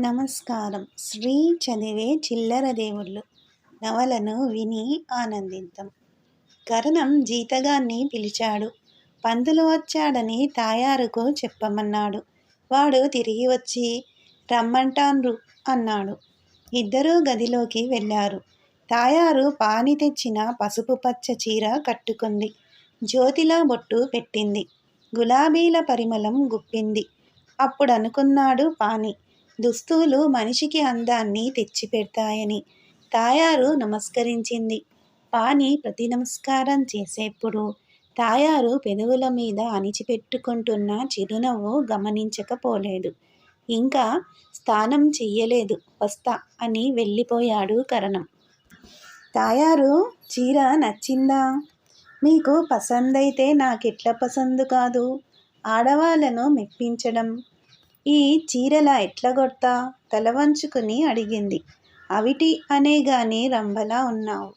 నమస్కారం. శ్రీ చదివే చిల్లర దేవుళ్ళు. నవలను విని ఆనందిద్దాం. కరణం జీతగాన్ని పిలిచాడు. పందులు వచ్చాడని తాయారుకు చెప్పమన్నాడు. వాడు తిరిగి వచ్చి రమ్మంటాన్రు అన్నాడు. ఇద్దరూ గదిలోకి వెళ్ళారు. తాయారు పాని తెచ్చిన పసుపు పచ్చ చీర కట్టుకుంది. జ్యోతిలా బొట్టు పెట్టింది. గులాబీల పరిమళం గుప్పింది. అప్పుడు అనుకున్నాడు పాని. దుస్తులు మనిషికి అందాన్ని తెచ్చిపెడతాయని తాయారు నమస్కరించింది. పాని ప్రతి నమస్కారం చేసేప్పుడు తాయారు పెదవుల మీద అణిచిపెట్టుకుంటున్న చిరునవ్వు గమనించకపోలేదు. ఇంకా స్నానం చెయ్యలేదు. వస్తా అని వెళ్ళిపోయాడు కరణం. తాయారు చీర నచ్చిందా? మీకు పసందైతే నాకెట్ల పసందు కాదు? ఆడవాళ్ళను మెప్పించడం ఈ చీరలా ఎట్లగొడతా తలవంచుకుని అడిగింది. అవిటి అనే గాని రంభలా ఉన్నావు.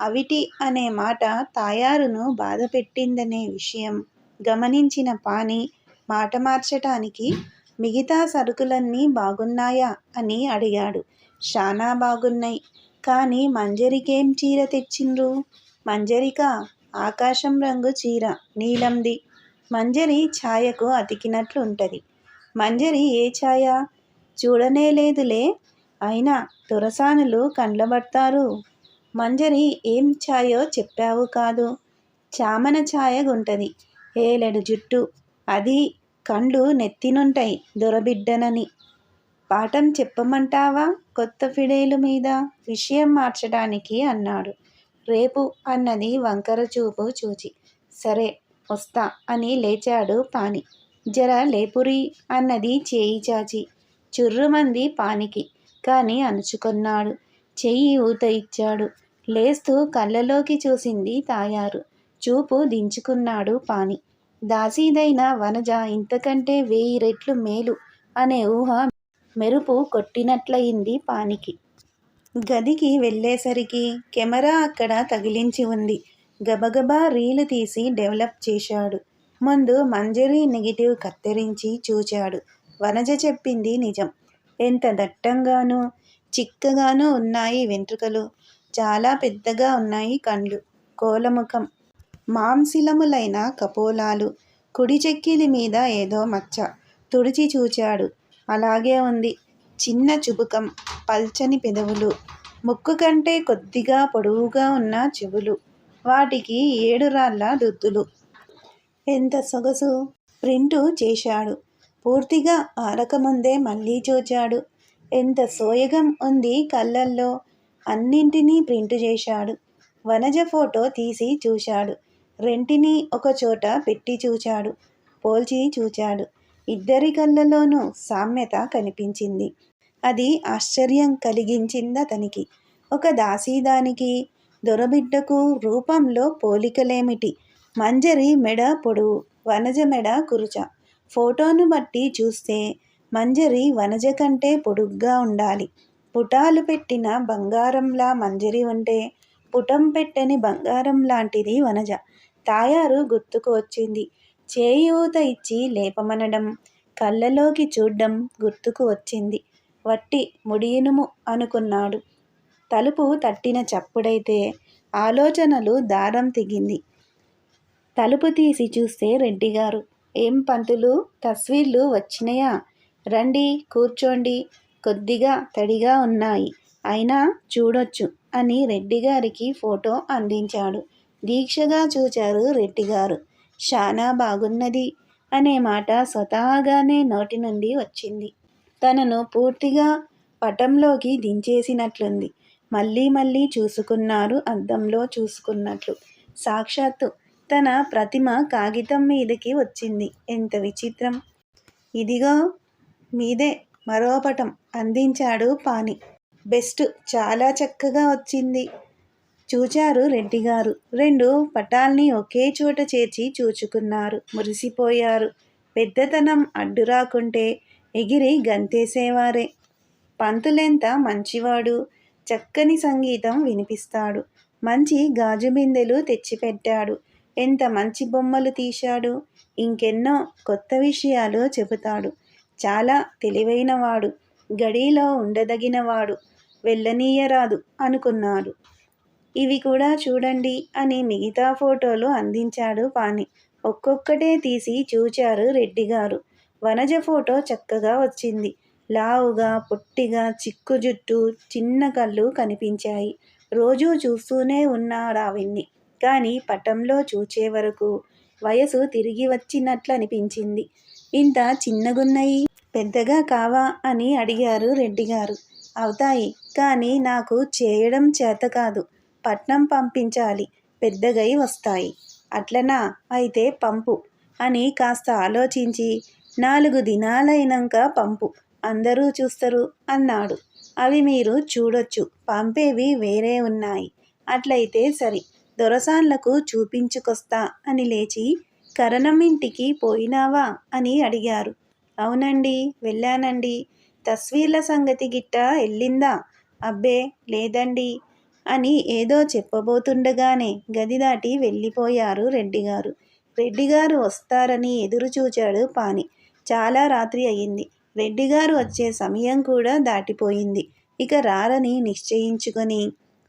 అవిటి అనే మాట తాయారును బాధపెట్టిందనే విషయం గమనించిన పాని మాట మార్చటానికి మిగతా సరుకులన్నీ బాగున్నాయా అని అడిగాడు. శానా బాగున్నాయి. కానీ మంజరికేం చీర తెచ్చిండ్రు? మంజరిక? ఆకాశం రంగు చీర నీలంది. మంజరి ఛాయకు అతికినట్లు ఉంటుంది మంజరి ఏ ఛాయ? చూడనేలేదులే అయినా తురసానులు కండ్లబడతారు. మంజరి ఏం ఛాయో చెప్పావు కాదు. చామన ఛాయగుంటది ఏలెడు జుట్టు. అది కండ్లు నెత్తినుంటాయి దొరబిడ్డనని. పాఠం చెప్పమంటావా కొత్త ఫిడేలు మీద? విషయం మార్చడానికి అన్నాడు. రేపు అన్నది వంకర చూపు చూచి. సరే వస్తా అని లేచాడు పాని జర లేపురి అన్నది చేయి చాచి. చుర్రుమంది పానికి. కానీ అణుచుకున్నాడు. చెయ్యి ఊత ఇచ్చాడు. లేస్తూ కళ్ళలోకి చూసింది తాయారు. చూపు దించుకున్నాడు పాని. దాసీదైన వనజ ఇంతకంటే వెయ్యి రెట్లు మేలు అనే ఊహ మెరుపు కొట్టినట్లయింది పానికి. గదికి వెళ్ళేసరికి కెమెరా అక్కడ తగిలించి ఉంది. గబగబా రీలు తీసి డెవలప్ చేశాడు. ముందు మంజరి నెగిటివ్ కత్తిరించి చూచాడు. వనజ చెప్పింది నిజం. ఎంత దట్టంగానూ చిక్కగానూ ఉన్నాయి వెంట్రుకలు. చాలా పెద్దగా ఉన్నాయి కండ్లు. కోలముఖం. మాంసిలములైన కపోలాలు. కుడి చెక్కిలి మీద ఏదో మచ్చ. తుడిచి చూచాడు. అలాగే ఉంది. చిన్న చుబుకం. పల్చని పెదవులు. ముక్కు కంటే కొద్దిగా పొడవుగా ఉన్న చెవులు. వాటికి ఏడు రాళ్ళ దుద్దులు. ఎంత సొగసు? ప్రింటు చేశాడు. పూర్తిగా ఆరకముందే మళ్ళీ చూచాడు. ఎంత సోయగం ఉంది కళ్ళల్లో. అన్నింటినీ ప్రింట్ చేశాడు. వనజ ఫోటో తీసి చూశాడు. రెంటిని ఒకచోట పెట్టి చూచాడు. పోల్చి చూచాడు. ఇద్దరి కళ్ళలోనూ సామ్యత కనిపించింది. అది ఆశ్చర్యం కలిగించింది అతనికి ఒక దాసీదానికి దొరబిడ్డకు రూపంలో పోలికలేమిటి? మంజరి మెడ పొడవు వనజ మెడ కురుచ. ఫోటోను బట్టి చూస్తే మంజరి వనజ కంటే పొడుగ్గా ఉండాలి. పుటాలు పెట్టిన బంగారంలా మంజరి ఉంటే పుటం పెట్టని బంగారం లాంటిది వనజ. తాయారు గుర్తుకు వచ్చింది. చేయూత ఇచ్చి లేపమనడం కళ్ళలోకి చూడ్డం గుర్తుకు వచ్చింది. వట్టి ముడియునుము అనుకున్నాడు. తలుపు తట్టిన చప్పుడైతే ఆలోచనలు దారం తిగింది. తలుపు తీసి చూస్తే రెడ్డిగారు ఏం పంతులు? తస్వీర్లు వచ్చినాయా? రండి కూర్చోండి. కొద్దిగా తడిగా ఉన్నాయి. అయినా చూడొచ్చు అని రెడ్డిగారికి ఫోటో అందించాడు. దీక్షగా చూచారు రెడ్డిగారు చాలా బాగున్నది అనే మాట స్వతహాగానే నోటి నుండి వచ్చింది. తనను పూర్తిగా పటంలోకి దించేసినట్లుంది. మళ్ళీ మళ్ళీ చూసుకున్నారు అద్దంలో చూసుకున్నట్లు. సాక్షాత్తు తన ప్రతిమ కాగితం మీదకి వచ్చింది. ఎంత విచిత్రం! ఇదిగో మీదే మరో పటం అందించాడు పాని బెస్ట్! చాలా చక్కగా వచ్చింది. చూచారు రెడ్డిగారు రెండు పటాల్ని ఒకే చోట చేర్చి చూచుకున్నారు. మురిసిపోయారు. పెద్దతనం అడ్డు రాకుంటే ఎగిరి గంతేసేవారే. పంతులెంత మంచివాడు. చక్కని సంగీతం వినిపిస్తాడు. మంచి గాజు బిందెలు తెచ్చిపెట్టాడు. ఎంత మంచి బొమ్మలు తీశాడు. ఇంకెన్నో కొత్త విషయాలు చెబుతాడు. చాలా తెలివైనవాడు గడిలో ఉండదగినవాడు వెళ్ళనీయరాదు అనుకున్నాడు. ఇవి కూడా చూడండి అని మిగతా ఫోటోలు అందించాడు పాని ఒక్కొక్కటే తీసి చూచారు రెడ్డి గారు. వనజ ఫోటో చక్కగా వచ్చింది. లావుగా పొట్టిగా చిక్కు జుట్టు చిన్న కళ్ళు కనిపించాయి. రోజూ చూస్తూనే ఉన్నాడావిన్ని కానీ పటంలో చూచే వరకు వయసు తిరిగి వచ్చినట్లు అనిపించింది ఇంత చిన్నగున్నయి పెద్దగా కావా? అని అడిగారు రెడ్డిగారు అవుతాయి కానీ నాకు చేయడం చేత కాదు. పట్నం పంపించాలి పెద్దగై వస్తాయి. అట్లనా? అయితే పంపు అని కాస్త ఆలోచించి నాలుగు దినాలైనాక పంపు అందరూ చూస్తారు అన్నాడు. అవి మీరు చూడొచ్చు పంపేవి వేరే ఉన్నాయి. అట్లయితే సరి. దొరసాన్లకు చూపించుకొస్తా అని లేచి కరణం ఇంటికి పోయినావా అని అడిగారు. అవునండి వెళ్ళానండి. తస్వీర్ల సంగతి గిట్ట వెళ్ళిందా అబ్బే లేదండి అని ఏదో చెప్పబోతుండగానే గది దాటి వెళ్ళిపోయారు రెడ్డిగారు. రెడ్డిగారు వస్తారని ఎదురు చూచాడు పాని. చాలా రాత్రి అయింది రెడ్డిగారు వచ్చే సమయం కూడా దాటిపోయింది. ఇక రారని నిశ్చయించుకొని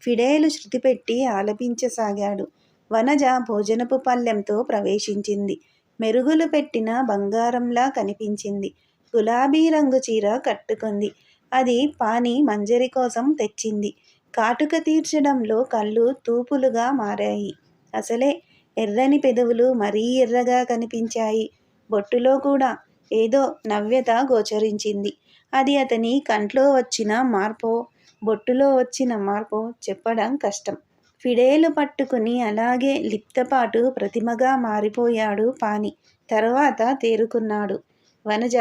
ఫిడేలు శృతిపెట్టి ఆలపించసాగాడు. వనజ భోజనపు పల్లెంతో ప్రవేశించింది. మెరుగులు పెట్టిన బంగారంలా కనిపించింది. గులాబీ రంగు చీర కట్టుకుంది. అది పాని మంజరి కోసం తెచ్చింది. కాటుక తీర్చడంలో కళ్ళు తూపులుగా మారాయి. అసలే ఎర్రని పెదవులు మరీ ఎర్రగా కనిపించాయి. బొట్టులో కూడా ఏదో నవ్యత గోచరించింది. అది అతని కంట్లో వచ్చిన మార్పో బొట్టులో వచ్చిన మార్పు చెప్పడం కష్టం. ఫిడేలు పట్టుకుని అలాగే లిప్తపాటు ప్రతిమగా మారిపోయాడు పాని. తర్వాత తేరుకున్నాడు. వనజ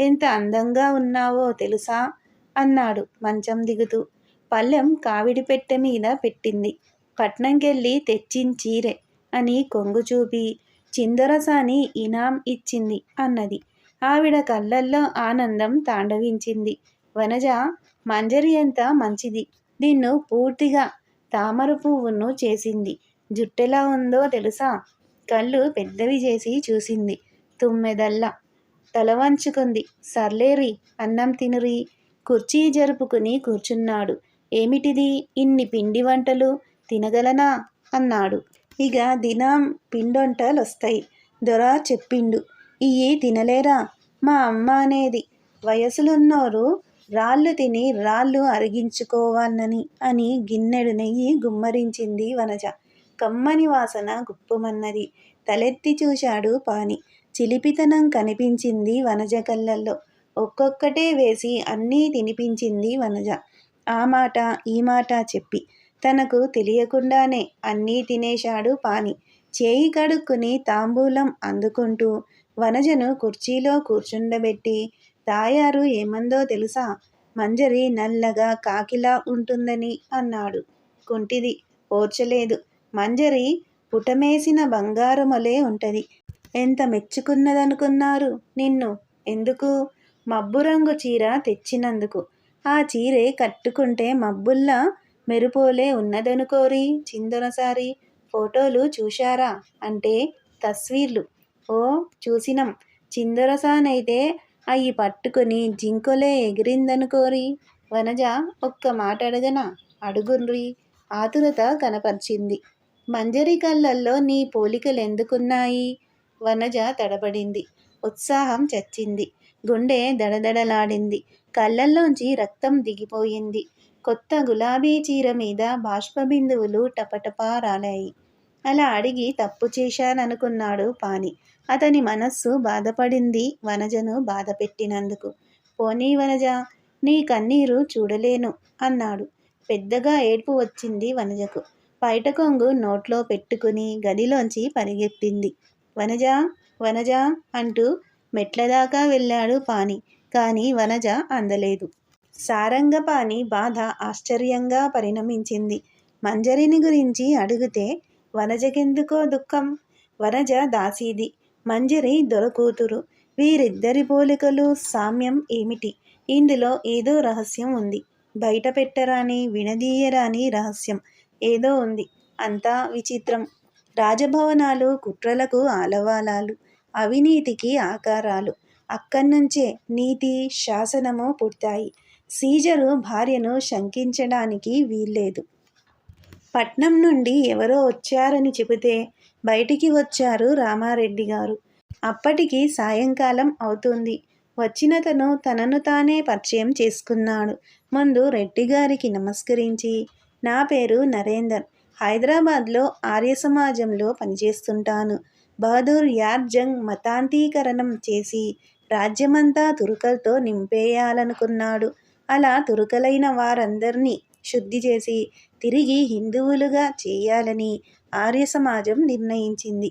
ఎంత అందంగా ఉన్నావో తెలుసా? అన్నాడు మంచం దిగుతూ. పళ్ళెం కావిడి పెట్టె మీద పెట్టింది. పట్నంకెళ్ళి తెచ్చించీరే అని కొంగు చూపి చిందరసాని ఇనాం ఇచ్చింది అన్నది. ఆవిడ కళ్ళల్లో ఆనందం తాండవించింది. వనజ మంజరి ఎంత మంచిది. నిన్ను పూర్తిగా తామర పువ్వును చేసింది. జుట్టెలా ఉందో తెలుసా? కళ్ళు పెద్దవి చేసి చూసింది. తుమ్మెదల్లా తల వంచుకుంది. సర్లేరి అన్నం తినురి. కుర్చీ జరుపుకుని కూర్చున్నాడు. ఏమిటిది? ఇన్ని పిండి వంటలు తినగలనా? అన్నాడు. ఇక దినం పిండొంటలొస్తాయి. దొర చెప్పిండు. ఇయి తినలేరా? మా అమ్మ అనేది వయసులున్నోరు రాళ్ళు తిని రాళ్ళు అరిగించుకోవాలని అని గిన్నెడు నెయ్యి గుమ్మరించింది వనజ. కమ్మని వాసన గుప్పుమన్నది. తలెత్తి చూశాడు పాని. చిలిపితనం కనిపించింది వనజ కళ్ళల్లో. ఒక్కొక్కటే వేసి అన్నీ తినిపించింది వనజ. ఆ మాట ఈ మాట చెప్పి. తనకు తెలియకుండానే అన్నీ తినేశాడు పాని. చేయి కడుక్కుని తాంబూలం అందుకుంటూ వనజను కుర్చీలో కూర్చుండబెట్టి తాయారు ఏమందో తెలుసా? మంజరి నల్లగా కాకిలా ఉంటుందని అన్నాడు. కుంటిది ఓర్చలేదు. మంజరి పుటమేసిన బంగారమలే ఉంటది. ఎంత మెచ్చుకున్నదనుకున్నారు నిన్ను? ఎందుకు? మబ్బు రంగు చీర తెచ్చినందుకు. ఆ చీరే కట్టుకుంటే మబ్బుల్లా మెరుపోలే ఉన్నదనుకోరి చిందొనసారి. ఫోటోలు చూశారా? అంటే తస్వీర్లు. ఓ చూసినం. చిందొరసానైతే అయి పట్టుకుని జింకొలే ఎగిరిందనుకోరి. వనజ ఒక్క మాట అడగనా అడుగుండ్రి ఆతురత కనపరిచింది. మంజరి కళ్ళల్లో నీ పోలికలెందుకున్నాయి? వనజ తడబడింది. ఉత్సాహం చచ్చింది. గుండె దడదడలాడింది. కళ్ళల్లోంచి రక్తం దిగిపోయింది. కొత్త గులాబీ చీర మీద బాష్పబిందువులు టపటపా రాలాయి. అలా అడిగి తప్పు చేశాననుకున్నాడు పాని. అతని మనస్సు బాధపడింది వనజను బాధ పెట్టినందుకు పోనీ వనజ నీ కన్నీరు చూడలేను అన్నాడు. పెద్దగా ఏడ్పు వచ్చింది వనజకు. పైట కొంగు నోట్లో పెట్టుకుని గదిలోంచి పరిగెత్తింది. వనజ వనజ అంటూ మెట్లదాకా వెళ్ళాడు పాని కానీ వనజ అందలేదు. సారంగపాణి బాధ ఆశ్చర్యంగా పరిణమించింది. మంజరిని గురించి అడిగితే వనజకెందుకో దుఃఖం? వనజ దాసీది. మంజరి దొరకూతురు. వీరిద్దరి పోలికలు సామ్యం ఏమిటి? ఇందులో ఏదో రహస్యం ఉంది. బయట పెట్టరాని వినదీయరాని రహస్యం ఏదో ఉంది. అంతా విచిత్రం. రాజభవనాలు కుట్రలకు ఆలవాలాలు. అవినీతికి ఆకారాలు. అక్కడ్నుంచే నీతి శాసనము పుడతాయి. సీజరు భార్యను శంకించడానికి వీల్లేదు. పట్నం నుండి ఎవరో వచ్చారని చెబితే బయటికి వచ్చారు రామారెడ్డి గారు అప్పటికి సాయంకాలం అవుతుంది వచ్చినతను తనను తానే పరిచయం చేసుకున్నాడు. ముందు రెడ్డి గారికి నమస్కరించి నా పేరు నరేందర్. హైదరాబాద్లో ఆర్య సమాజంలో పనిచేస్తుంటాను. బహదూర్ యార్జంగ్ మతాంతీకరణం చేసి రాజ్యమంతా తురుకలతో నింపేయాలనుకున్నాడు. అలా తురుకలైన వారందరినీ శుద్ధి చేసి తిరిగి హిందువులుగా చేయాలని ఆర్య సమాజం నిర్ణయించింది.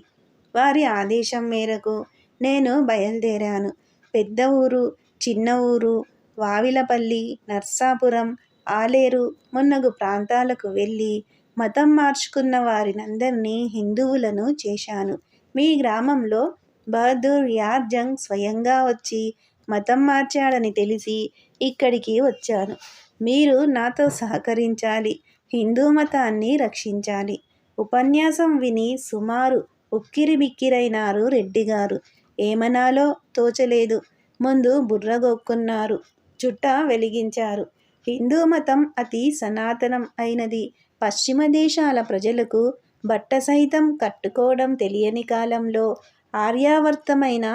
వారి ఆదేశం మేరకు నేను బయలుదేరాను పెద్ద ఊరు, చిన్న ఊరు, వావిలపల్లి, నర్సాపురం, ఆలేరు మున్నగు ప్రాంతాలకు వెళ్ళి మతం మార్చుకున్న వారినందరినీ హిందువులను చేశాను. మీ గ్రామంలో బహదూర్ యార్ జంగ్ స్వయంగా వచ్చి మతం మార్చాడని తెలిసి ఇక్కడికి వచ్చాను. మీరు నాతో సహకరించాలి. హిందూ మతాన్ని రక్షించాలి. ఉపన్యాసం విని సుమారు ఉక్కిరిబిక్కిరైనారు రెడ్డిగారు. ఏమనాలో తోచలేదు. ముందు బుర్రగొక్కున్నారు చుట్ట వెలిగించారు. హిందూ మతం అతి సనాతనం అయినది. పశ్చిమ దేశాల ప్రజలకు బట్ట సైతం కట్టుకోవడం తెలియని కాలంలో ఆర్యావర్తమైన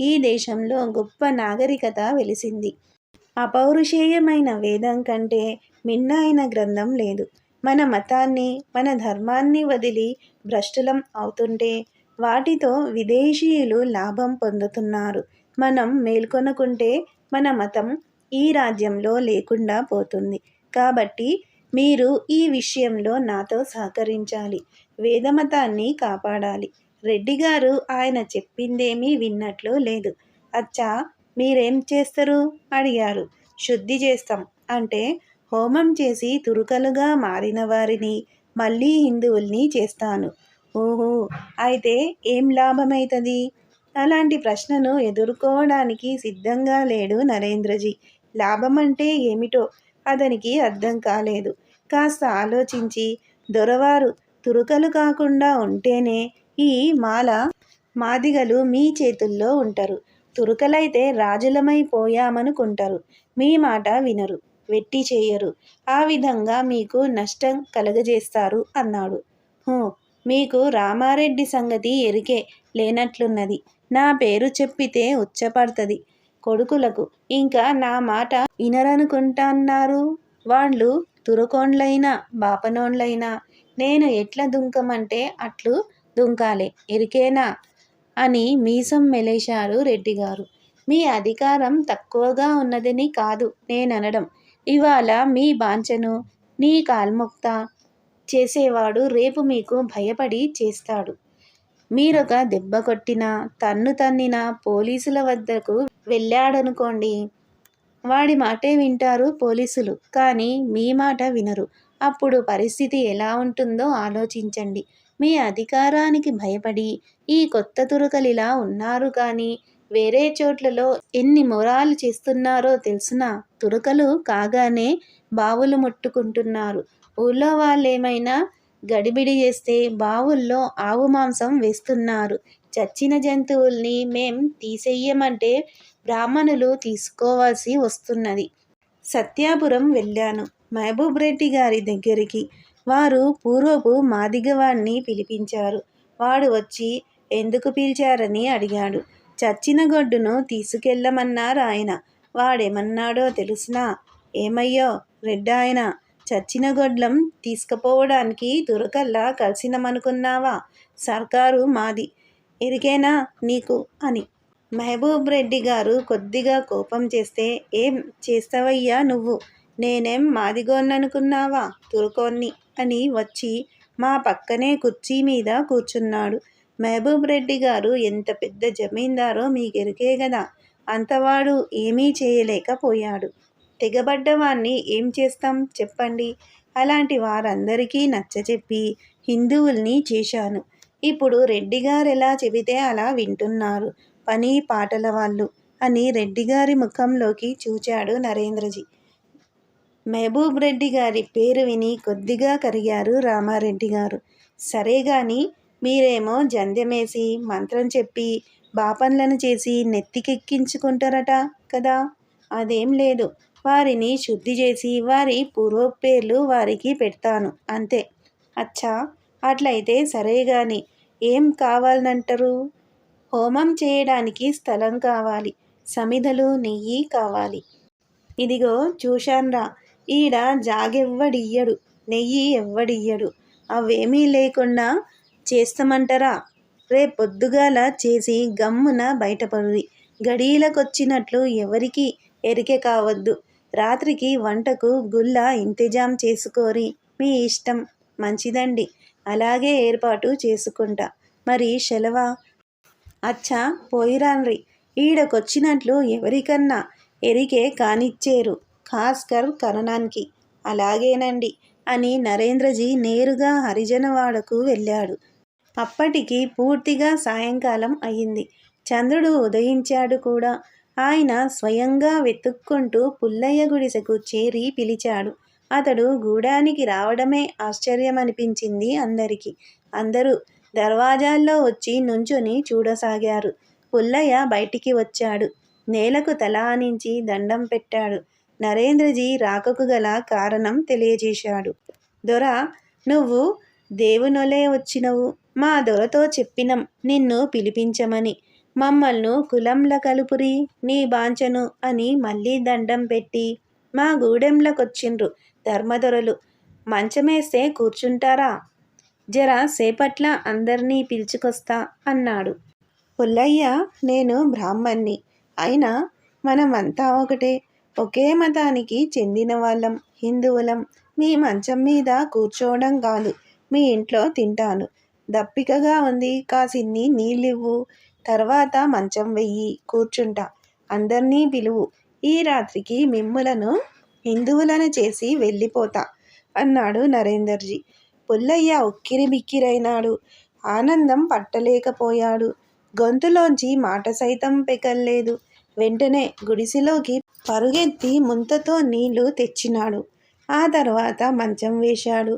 ఈ దేశంలో గొప్ప నాగరికత వెలిసింది. అపౌరుషేయమైన వేదం కంటే మిన్న అయిన గ్రంథం లేదు. మన మతాన్ని, మన ధర్మాన్ని వదిలి భ్రష్టులం అవుతుంటే వాటితో విదేశీయులు లాభం పొందుతున్నారు. మనం మేల్కొనకుంటే మన మతం ఈ రాజ్యంలో లేకుండా పోతుంది. కాబట్టి మీరు ఈ విషయంలో నాతో సహకరించాలి. వేదమతాన్ని కాపాడాలి. రెడ్డి గారు ఆయన చెప్పిందేమీ విన్నట్లు లేదు. అచ్చా మీరేం చేస్తారు అడిగారు. శుద్ధి చేస్తాం. అంటే హోమం చేసి తురుకలుగా మారిన వారిని మళ్ళీ హిందువుల్ని చేస్తాను. ఓహో అయితే ఏం లాభమైతుంది అలాంటి ప్రశ్నను ఎదుర్కోవడానికి సిద్ధంగా లేడు నరేంద్రజీ. లాభమంటే ఏమిటో అతనికి అర్థం కాలేదు. కాస్త ఆలోచించి దొరవారు తురుకలు కాకుండా ఉంటేనే ఈ మాల మాదిగలు మీ చేతుల్లో ఉంటారు తురుకలైతే రాజులమైపోయామనుకుంటారు మీ మాట వినరు. వెట్టి చేయరు. ఆ విధంగా మీకు నష్టం కలగజేస్తారు అన్నాడు. మీకు రామారెడ్డి సంగతి ఎరికే లేనట్లున్నది. నా పేరు చెప్పితే ఉచ్చపడుతుంది కొడుకులకు. ఇంకా నా మాట ఇనరనుకుంటాన్నారు వాళ్ళు తురకోండ్లైనా బాపనోళ్ళైనా నేను ఎట్లా దుంకమంటే అట్లు దుంకాలే ఎరికేనా? అని మీసం మెలేశారు రెడ్డిగారు. మీ అధికారం తక్కువగా ఉన్నదని కాదు నేననడం. ఇవాళ మీ బాంచను, నీ కాల్ముక్త చేసేవాడు రేపు మీకు భయపడి చేస్తాడు. మీరొక దెబ్బ కొట్టినా, తన్ను తన్నిన పోలీసుల వద్దకు వెళ్ళాడనుకోండి. వాడి మాటే వింటారు పోలీసులు. కానీ మీ మాట వినరు. అప్పుడు పరిస్థితి ఎలా ఉంటుందో ఆలోచించండి. మీ అధికారానికి భయపడి ఈ కొత్త తురుకలిలా ఉన్నారు కానీ వేరే చోట్లలో ఎన్ని మొరాలు చేస్తున్నారో తెలిసినా తురకలు కాగానే బావులు ముట్టుకుంటున్నారు. ఊళ్ళో వాళ్ళేమైనా గడిబిడి చేస్తే బావుల్లో ఆవు మాంసం వేస్తున్నారు. చచ్చిన జంతువుల్ని మేం తీసేయమంటే బ్రాహ్మణులు తీసుకోవాల్సి వస్తున్నది. సత్యాపురం వెళ్ళాను మహబూబ్ రెడ్డి గారి దగ్గరికి. వారు పూర్వపు మాదిగవాణ్ణి పిలిపించారు. వాడు వచ్చి ఎందుకు పిలిచారని అడిగాడు. చచ్చిన గొడ్డును తీసుకెళ్ళమన్నారు ఆయన వాడేమన్నాడో తెలుసునా? ఏమయ్యో రెడ్డాయనా! చచ్చిన గొడ్లం తీసుకుపోవడానికి తురకల్లా కలిసినమనుకున్నావా? సర్కారు మాది. ఎరికేనా నీకు? అని. మహబూబ్ రెడ్డిగారు కొద్దిగా కోపం చేస్తే ఏం చేస్తావయ్యా నువ్వు? నేనేం మాదిగోన్ననుకున్నావా? తురుకోన్ని అని వచ్చి మా పక్కనే కుర్చీ మీద కూర్చున్నాడు. మహబూబ్ రెడ్డి గారు ఎంత పెద్ద జమీందారో మీకెరికే కదా అంతవాడు ఏమీ చేయలేకపోయాడు తెగబడ్డవాణ్ణి ఏం చేస్తాం చెప్పండి. అలాంటి వారందరికీ నచ్చచెప్పి హిందువుల్ని చేశాను. ఇప్పుడు రెడ్డి గారు ఎలా చెబితే అలా వింటున్నారు పని పాటల వాళ్ళు అని రెడ్డిగారి ముఖంలోకి చూచాడు నరేంద్రజీ. మహబూబ్ రెడ్డిగారి పేరు విని కొద్దిగా కరిగారు రామారెడ్డి గారు సరే కానీ మీరేమో జంధ్యమేసి మంత్రం చెప్పి బాపన్లను చేసి నెత్తికెక్కించుకుంటారట కదా? అదేం లేదు. వారిని శుద్ధి చేసి వారి పూర్వపేర్లు వారికి పెడతాను. అంతే. అచ్చా! అట్లయితే సరే గాని ఏం కావాలనంటారు? హోమం చేయడానికి స్థలం కావాలి. సమిధలు నెయ్యి కావాలి. ఇదిగో చూశాన్రా ఈడ జాగెవ్వడియ్యడు. నెయ్యి ఎవ్వడియ్యడు. అవేమీ లేకుండా చేస్తామంటారా? రేపొద్దుగాల చేసి గమ్మున బయటపడురి. గడీలకొచ్చినట్లు ఎవరికి ఎరికె కావద్దు. రాత్రికి వంటకు గుల్ల ఇంతజాం చేసుకోరి. మీ ఇష్టం. మంచిదండి. అలాగే ఏర్పాటు చేసుకుంటా. మరి సెలవా అచ్చా పోయిరాన్రి. ఈడకొచ్చినట్లు ఎవరికన్నా ఎరికే కానిచ్చేరు. ఖాస్కర్ కరణానికి. అలాగేనండి అని నరేంద్రజీ నేరుగా హరిజనవాడకు వెళ్ళాడు. అప్పటికి పూర్తిగా సాయంకాలం అయింది చంద్రుడు ఉదయించాడు కూడా. ఆయన స్వయంగా వెతుక్కుంటూ పుల్లయ్య గుడిసెకు చేరి పిలిచాడు. అతడు గూడానికి రావడమే ఆశ్చర్యమనిపించింది అందరికీ. అందరూ దర్వాజాల్లో వచ్చి నుంచుని చూడసాగారు. పుల్లయ్య బయటికి వచ్చాడు. నేలకు తల ఆనించి దండం పెట్టాడు. నరేంద్రజీ రాకకు గల కారణం తెలియజేశాడు. దొర నువ్వు దేవునొలే వచ్చినవు. మా దొరతో చెప్పినం నిన్ను పిలిపించమని. మమ్మల్ను కులంల కలుపురి నీ బాంచను అని మళ్ళీ దండం పెట్టి మా గూడెంలకొచ్చిండ్రు ధర్మదొరలు. మంచమేస్తే కూర్చుంటారా? జర సేపట్ల అందర్నీ పిలుచుకొస్తా అన్నాడు. పుల్లయ్య నేను బ్రాహ్మణ్ణి. అయినా మనమంతా ఒకటే. ఒకే మతానికి చెందిన వాళ్ళం హిందువులం. మీ మంచం మీద కూర్చోవడం కాదు మీ ఇంట్లో తింటాను. దప్పికగా ఉంది. కాసిన్ని నీళ్ళివ్వు. తర్వాత మంచం వెయ్యి. కూర్చుంటా. అందరినీ పిలువు. ఈ రాత్రికి మిమ్ములను హిందువులను చేసి వెళ్ళిపోతా అన్నాడు నరేందర్జీ. పుల్లయ్య ఉక్కిరి బిక్కిరైనాడు ఆనందం పట్టలేకపోయాడు. గొంతులోంచి మాట సైతం పెకల్లేదు. వెంటనే గుడిసెలోకి పరుగెత్తి ముంతతో నీళ్ళు తెచ్చినాడు. ఆ తర్వాత మంచం వేశాడు.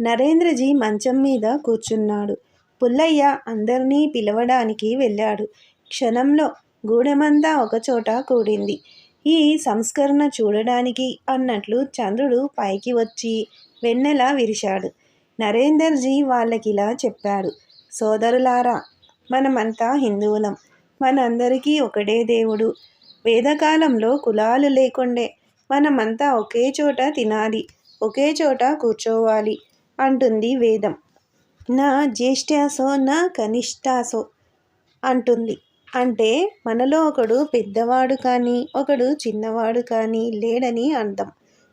నరేంద్రజీ మంచం మీద కూర్చున్నాడు. పుల్లయ్య అందరినీ పిలవడానికి వెళ్ళాడు. క్షణంలో గూడెమంతా ఒకచోట కూడింది. ఈ సంస్కరణ చూడడానికి అన్నట్లు చంద్రుడు పైకి వచ్చి వెన్నెల విరిశాడు. నరేందర్జీ వాళ్ళకిలా చెప్పాడు. సోదరులారా మనమంతా హిందువులం. మనందరికీ ఒకటే దేవుడు. వేదకాలంలో కులాలు లేకుండే మనమంతా ఒకే చోట తినాలి ఒకే చోట కూర్చోవాలి అంటుంది వేదం. నా జ్యేష్ఠాసో నా కనిష్టాసో అంటుంది. అంటే మనలో ఒకడు పెద్దవాడు కానీ ఒకడు చిన్నవాడు కానీ లేడని అర్థం.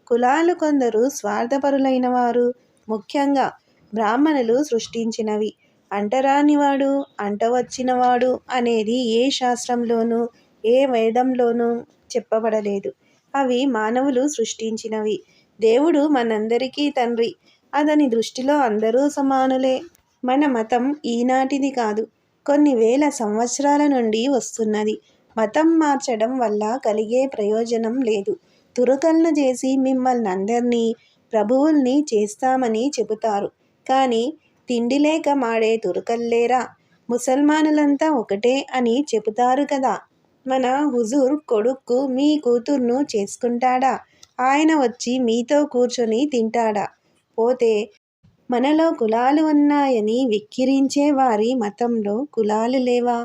కులాలు కొందరు స్వార్థపరులైన వారు ముఖ్యంగా బ్రాహ్మణులు సృష్టించినవి. అంటరానివాడు అంటవచ్చినవాడు అనేది ఏ శాస్త్రంలోనూ ఏ వేదంలోనూ చెప్పబడలేదు. అవి మానవులు సృష్టించినవి. దేవుడు మనందరికీ తండ్రి. అతని దృష్టిలో అందరూ సమానులే. మన మతం ఈనాటిది కాదు. కొన్ని వేల సంవత్సరాల నుండి వస్తున్నది. మతం మార్చడం వల్ల కలిగే ప్రయోజనం లేదు. తురకలను చేసి మిమ్మల్ని అందరినీ ప్రభువుల్ని చేస్తామని చెబుతారు. కానీ తిండి లేక మాడే తురకల్లేరా ముసల్మానులంతా ఒకటే అని చెబుతారు కదా. మన హుజూర్ కొడుక్కు మీ కూతుర్ను చేసుకుంటాడా? ఆయన వచ్చి మీతో కూర్చొని తింటాడా? పోతే మనలో కులాలు ఉన్నాయని వెక్కిరించే వారి మతంలో కులాలు లేవా?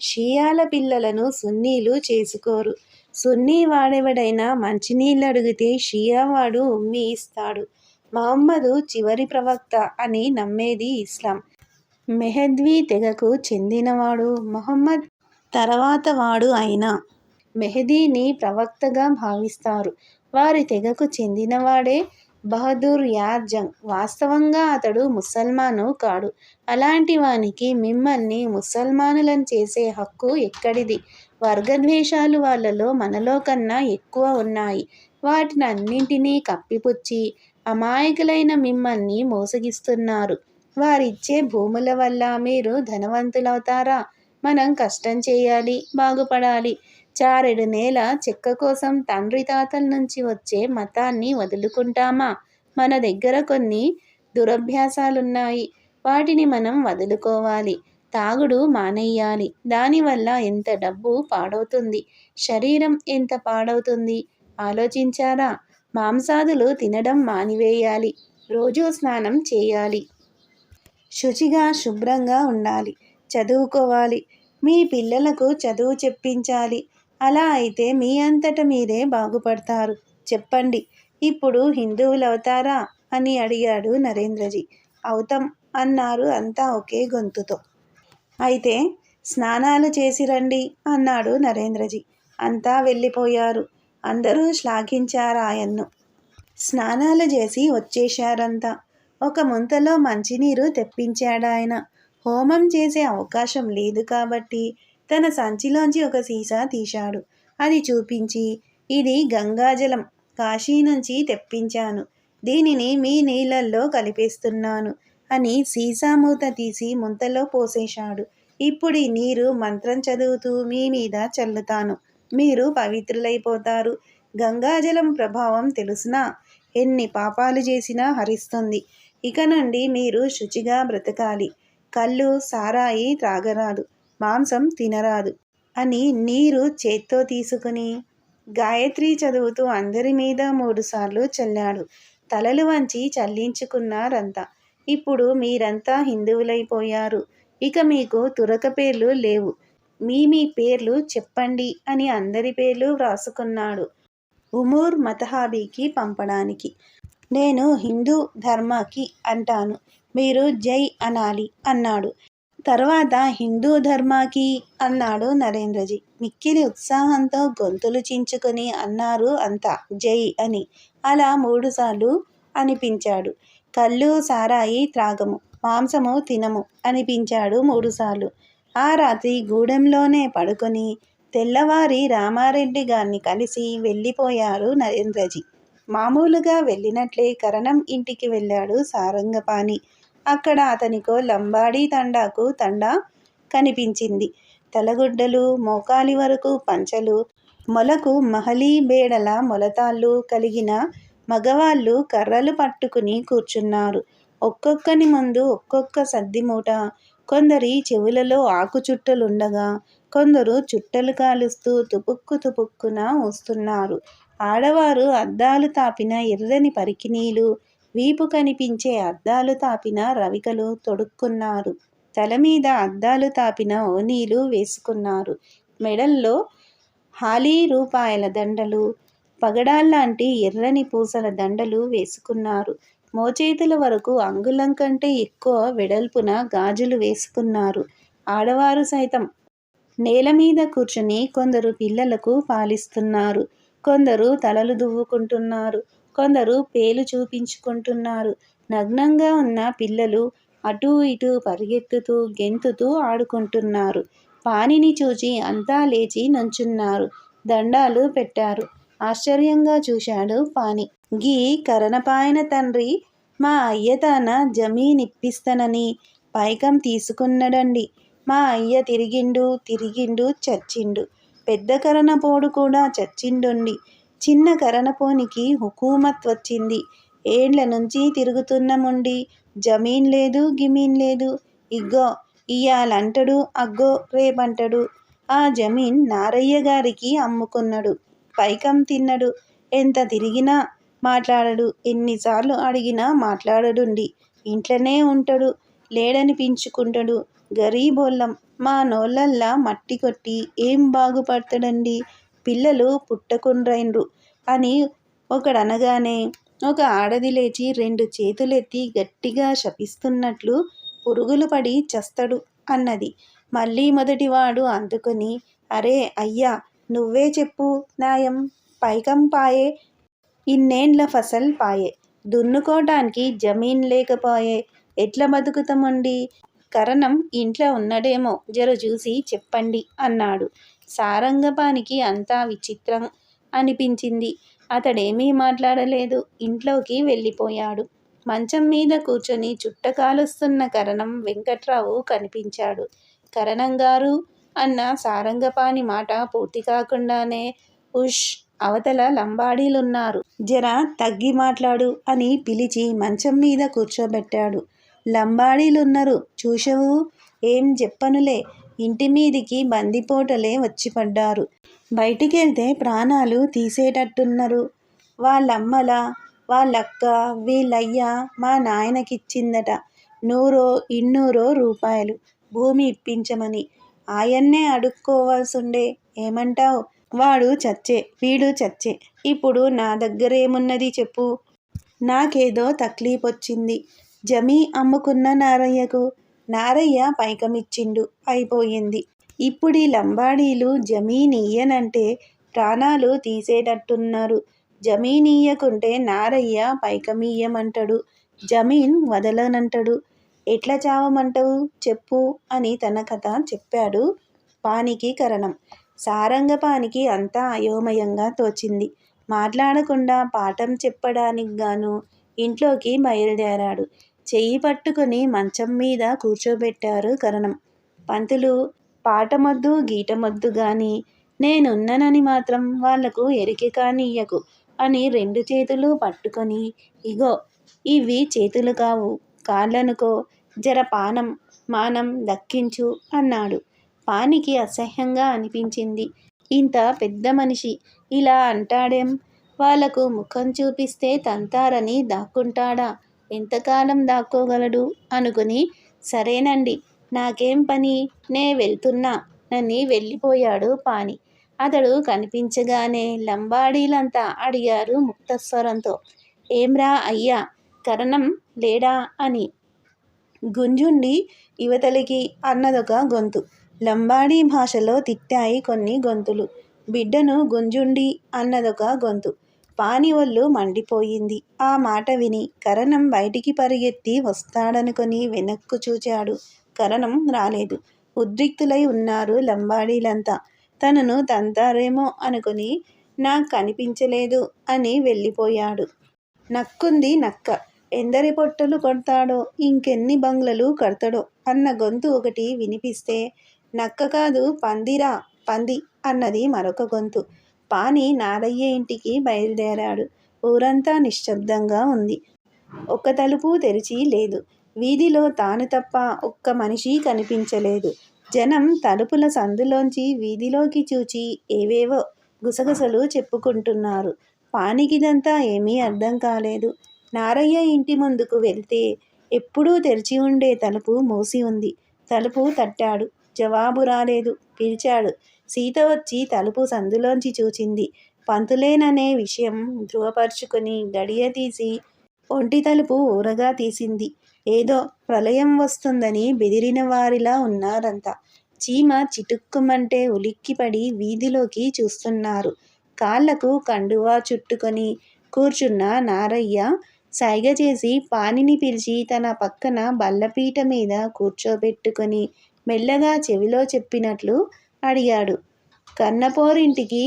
షియాల పిల్లలను సున్నీలు చేసుకోరు. సున్నీ వాడెవడైనా మంచినీళ్ళు అడిగితే షియా వాడు ఉమ్మి ఇస్తాడు. మహమ్మదు చివరి ప్రవక్త అని నమ్మేది ఇస్లాం. మెహద్వీ తెగకు చెందినవాడు. మహమ్మద్ తర్వాత వాడు అయినా మెహదీని ప్రవక్తగా భావిస్తారు. వారి తెగకు చెందినవాడే బహదూర్ యార్జంగ్ వాస్తవంగా అతడు ముసల్మాను కాడు. అలాంటి వానికి మిమ్మల్ని ముసల్మానులను చేసే హక్కు ఎక్కడిది? వర్గద్వేషాలు వాళ్ళలో మనలో కన్నా ఎక్కువ ఉన్నాయి. వాటిని అన్నింటినీ కప్పిపుచ్చి అమాయకులైన మిమ్మల్ని మోసగిస్తున్నారు. వారిచ్చే భూముల వల్ల మీరు ధనవంతులవుతారా? మనం కష్టం చేయాలి బాగుపడాలి. చారెడు నేల చెక్క కోసం తండ్రి తాతల నుంచి వచ్చే మతాన్ని వదులుకుంటామా? మన దగ్గర కొన్ని దురభ్యాసాలున్నాయి. వాటిని మనం వదులుకోవాలి. తాగుడు మానేయాలి. దానివల్ల ఎంత డబ్బు పాడవుతుంది? శరీరం ఎంత పాడవుతుంది? ఆలోచించారా? మాంసాదులు తినడం మానివేయాలి. రోజు స్నానం చేయాలి. శుచిగా శుభ్రంగా ఉండాలి. చదువుకోవాలి. మీ పిల్లలకు చదువు చెప్పించాలి. అలా అయితే మీ అంతట మీరే బాగుపడతారు. చెప్పండి ఇప్పుడు హిందువులు అవుతారా? అని అడిగాడు నరేంద్రజీ. అవుతాం అన్నారు అంతా ఒకే గొంతుతో. అయితే స్నానాలు చేసి రండి అన్నాడు నరేంద్రజీ. అంతా వెళ్ళిపోయారు. అందరూ శ్లాఘించారాయన్ను స్నానాలు చేసి వచ్చేశారంతా. ఒక ముంతలో మంచినీరు తెప్పించాడాయన. హోమం చేసే అవకాశం లేదు కాబట్టి తన సంచిలోంచి ఒక సీసా తీశాడు. అది చూపించి ఇది గంగాజలం. కాశీ నుంచి తెప్పించాను. దీనిని మీ నీళ్ళల్లో కలిపేస్తున్నాను అని సీసా మూత తీసి ముంతలో పోసేశాడు. ఇప్పుడు ఈ నీరు మంత్రం చదువుతూ మీ మీద చల్లుతాను. మీరు పవిత్రులైపోతారు. గంగాజలం ప్రభావం తెలుసునా? ఎన్ని పాపాలు చేసినా హరిస్తుంది. ఇక నుండి మీరు శుచిగా బ్రతకాలి. కళ్ళు సారాయి త్రాగరాదు. మాంసం తినరాదు. అని నీరు చేత్తో తీసుకుని గాయత్రి చదువుతూ అందరి మీద మూడుసార్లు చల్లాడు. తలలు వంచి చల్లించుకున్నారంతా. ఇప్పుడు మీరంతా హిందువులైపోయారు. ఇక మీకు తురక పేర్లు లేవు. మీ మీ పేర్లు చెప్పండి అని అందరి పేర్లు వ్రాసుకున్నాడు ఉమూర్ మతహాబీకి పంపడానికి. నేను హిందూ ధర్మకి అంటాను. మీరు జై అనాలి అన్నాడు. తర్వాత హిందూ ధర్మాకి అన్నాడు నరేంద్రజీ. మిక్కిలి ఉత్సాహంతో గొంతులు చించుకొని అన్నారు అంతా జై అని. అలా మూడుసార్లు అనిపించాడు. కళ్ళు సారాయి త్రాగము మాంసము తినము అనిపించాడు మూడుసార్లు. ఆ రాత్రి గూడెంలోనే పడుకొని తెల్లవారి రామారెడ్డి గారిని కలిసి వెళ్ళిపోయారు నరేంద్రజీ. మామూలుగా వెళ్ళినట్లే కరణం ఇంటికి వెళ్ళాడు సారంగపాణి. అక్కడ అతనికో లంబాడీ తండాకు తండా కనిపించింది. తలగుడ్డలు మోకాలి వరకు పంచలు మొలకు మహలీ బేడల మొలతాళ్ళు కలిగిన మగవాళ్ళు కర్రలు పట్టుకుని కూర్చున్నారు. ఒక్కొక్కని ముందు ఒక్కొక్క సద్దిమూట కొందరి చెవులలో ఆకు చుట్టలుండగా కొందరు చుట్టలు కాలుస్తూ తుపుక్కు తుపుక్కున వస్తున్నారు. ఆడవారు అద్దాలు తాపిన ఎర్రని పరికినీలు వీపు కనిపించే అద్దాలు తాపిన రవికలు తొడుక్కున్నారు. తల మీద అద్దాలు తాపిన ఓనీలు వేసుకున్నారు. మెడల్లో హాలీ రూపాయల దండలు పగడాల్లాంటి ఎర్రని పూసల దండలు వేసుకున్నారు. మోచేతుల వరకు అంగుళం కంటే ఎక్కువ వెడల్పున గాజులు వేసుకున్నారు. ఆడవారు సైతం నేల మీద కూర్చుని కొందరు పిల్లలకు పాలిస్తున్నారు. కొందరు తలలు దువ్వుకుంటున్నారు. కొందరు పేలు చూపించుకుంటున్నారు. నగ్నంగా ఉన్న పిల్లలు అటూ ఇటూ పరిగెత్తుతూ గెంతుతూ ఆడుకుంటున్నారు. పానిని చూచి అంతా లేచి నుంచున్నారు. దండాలు పెట్టారు. ఆశ్చర్యంగా చూశాడు పాని గీ కరణపాయన తండ్రి మా అయ్య తాన జమీనిప్పిస్తనని పైకం తీసుకున్నడండి. మా అయ్య తిరిగిండు తిరిగిండు చచ్చిండు. పెద్ద కరణపోడు కూడా చచ్చిండుండి. చిన్న కరణపోనికి హుకూమత్ వచ్చింది ఏండ్ల నుంచి తిరుగుతున్నముండి జమీన్ లేదు గిమీన్ లేదు. ఇగ్గో ఇయ్యాలంటడు అగ్గో రేపంటడు. ఆ జమీన్ నారయ్య గారికి అమ్ముకున్నాడు. పైకం తిన్నడు. ఎంత తిరిగినా మాట్లాడడు. ఎన్నిసార్లు అడిగినా మాట్లాడడుండి. ఇంట్లోనే ఉంటాడు. లేడనిపించుకుంటాడు. గరీబోళ్ళం మా నోళ్ళల్లా మట్టి కొట్టి ఏం బాగుపడతాడండి? పిల్లలు పుట్టకుండ్రైన్రు అని ఒకడనగానే ఒక ఆడది లేచి రెండు చేతులెత్తి గట్టిగా శపిస్తున్నట్లు పురుగులు పడి చస్తడు అన్నది. మళ్ళీ మొదటివాడు అందుకొని అరే అయ్యా నువ్వే చెప్పు న్యాయం పైకం పాయే. ఇన్నేండ్ల ఫసల్ పాయే. దున్నుకోటానికి జమీన్ లేకపోయే. ఎట్ల బతుకుతామండి? కరణం ఇంట్లో ఉన్నడేమో జర చూసి చెప్పండి అన్నాడు. సారంగపానికి అంతా విచిత్రం అనిపించింది. అతడేమీ మాట్లాడలేదు. ఇంట్లోకి వెళ్ళిపోయాడు. మంచం మీద కూర్చొని చుట్ట కాలుస్తున్న కరణం వెంకట్రావు కనిపించాడు. కరణం గారు? అన్న సారంగపాణి మాట పూర్తి కాకుండానే ఉష్ అవతల లంబాడీలున్నారు. జర తగ్గి మాట్లాడు అని పిలిచి మంచం మీద కూర్చోబెట్టాడు. లంబాడీలున్నారు. చూశావు? ఏం చెప్పనులే. ఇంటి మీదికి బందిపోటలే వచ్చి పడ్డారు. బయటికెళ్తే ప్రాణాలు తీసేటట్టున్నారు. వాళ్ళమ్మల వాళ్ళక్క వీళ్ళయ్య మా నాయనకిచ్చిందట నూరో ఇన్నూరో రూపాయలు భూమి ఇప్పించమని. ఆయన్నే అడుక్కోవాల్సుండే. ఏమంటావ్? వాడు చచ్చే వీడు చచ్చే. ఇప్పుడు నా దగ్గరేమున్నది చెప్పు. నాకేదో తక్లీఫొచ్చింది జమీ అమ్ముకున్న నారయ్యకు నారయ్య పైకమిచ్చిండు. అయిపోయింది. ఇప్పుడీ లంబాడీలు జమీనియ్యనంటే ప్రాణాలు తీసేటట్టున్నారు. జమీనియ్యకుంటే నారయ్య పైకమియ్యమంటడు జమీన్ వదలనంటడు. ఎట్లా చావమంటావు? చెప్పు అని తన కథ చెప్పాడు పానికి కరణం. సారంగపానికి అంతా అయోమయంగా తోచింది. మాట్లాడకుండా పాఠం చెప్పడానికి గాను ఇంట్లోకి బయలుదేరాడు. చెయ్యి పట్టుకుని మంచం మీద కూర్చోబెట్టారు కరణం. పంతులు పాటమొద్దు గీటమొద్దు గాని నేనున్ననని మాత్రం వాళ్ళకు ఎరిక కానియ్యకు అని రెండు చేతులు పట్టుకొని ఇగో ఇవి చేతులు కావు కాళ్ళనుకో జర పానం మానం దక్కించు అన్నాడు. పానికి అసహ్యంగా అనిపించింది. ఇంత పెద్ద మనిషి ఇలా అంటాడేం? వాళ్ళకు ముఖం చూపిస్తే తంతారని దాక్కుంటాడా? ఎంతకాలం దాక్కోగలడు? అనుకుని సరేనండి నాకేం పని? నే వెళ్తున్నా. నని వెళ్ళిపోయాడు పాని అతడు కనిపించగానే లంబాడీలంతా అడిగారు ముక్తస్వరంతో. ఏమ్రా అయ్యా కరణం లేడా? అని. గుంజుండి యువతలకి అన్నదొక గొంతు. లంబాడీ భాషలో తిట్టాయి కొన్ని గొంతులు. బిడ్డను గుంజుండి అన్నదొక గొంతు. పాని ఒళ్ళు మండిపోయింది. ఆ మాట విని కరణం బయటికి పరిగెత్తి వస్తాడనుకొని వెనక్కు చూచాడు. కరణం రాలేదు. ఉద్రిక్తులై ఉన్నారు లంబాడీలంతా. తనను తంతారేమో అనుకుని నాకు కనిపించలేదు అని వెళ్ళిపోయాడు. నక్కుంది నక్క. ఎందరి పొట్టలు కొడతాడో ఇంకెన్ని బంగ్లలు కడతాడో అన్న గొంతు ఒకటి వినిపిస్తే నక్క కాదు పందిరా పంది అన్నది మరొక గొంతు. పాని నారయ్య ఇంటికి బయలుదేరాడు. ఊరంతా నిశ్శబ్దంగా ఉంది. ఒక్క తలుపు తెరిచి లేదు. వీధిలో తాను తప్ప ఒక్క మనిషి కనిపించలేదు. జనం తలుపుల సందులోంచి వీధిలోకి చూచి ఏవేవో గుసగుసలు చెప్పుకుంటున్నారు. పానికిదంతా ఏమీ అర్థం కాలేదు. నారయ్య ఇంటి ముందుకు వెళ్తే ఎప్పుడూ తెరిచి ఉండే తలుపు మూసి ఉంది. తలుపు తట్టాడు. జవాబు రాలేదు. పిలిచాడు. సీత వచ్చి తలుపు సందులోంచి చూచింది. పంతులేననే విషయం ధృవపరుచుకుని గడియ తీసి ఒంటి తలుపు ఊరగా తీసింది. ఏదో ప్రళయం వస్తుందని బెదిరిన వారిలా ఉన్నారంతా. చీమ చిటుక్కుమంటే ఉలిక్కిపడి వీధిలోకి చూస్తున్నారు. కాళ్ళకు కండువా చుట్టుకొని కూర్చున్న నారయ్య సైగ చేసి పానిని పిలిచి తన పక్కన బల్లపీట మీద కూర్చోబెట్టుకొని మెల్లగా చెవిలో చెప్పినట్లు అడిగాడు. కన్నపోరింటికి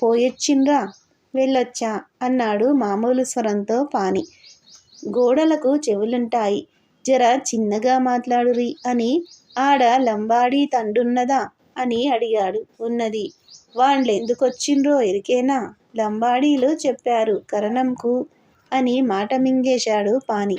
పోయొచ్చిండ్రా వెళ్ళొచ్చా అన్నాడు మామూలు స్వరంతో పాని గోడలకు చెవులుంటాయి జర చిన్నగా మాట్లాడురి అని. ఆడ లంబాడీ తండున్నదా అని అడిగాడు ఉన్నది. వాండ్లెందుకొచ్చిండ్రో ఎరికేనా లంబాడీలు చెప్పారు కరణంకు అని మాట మింగేశాడు పాని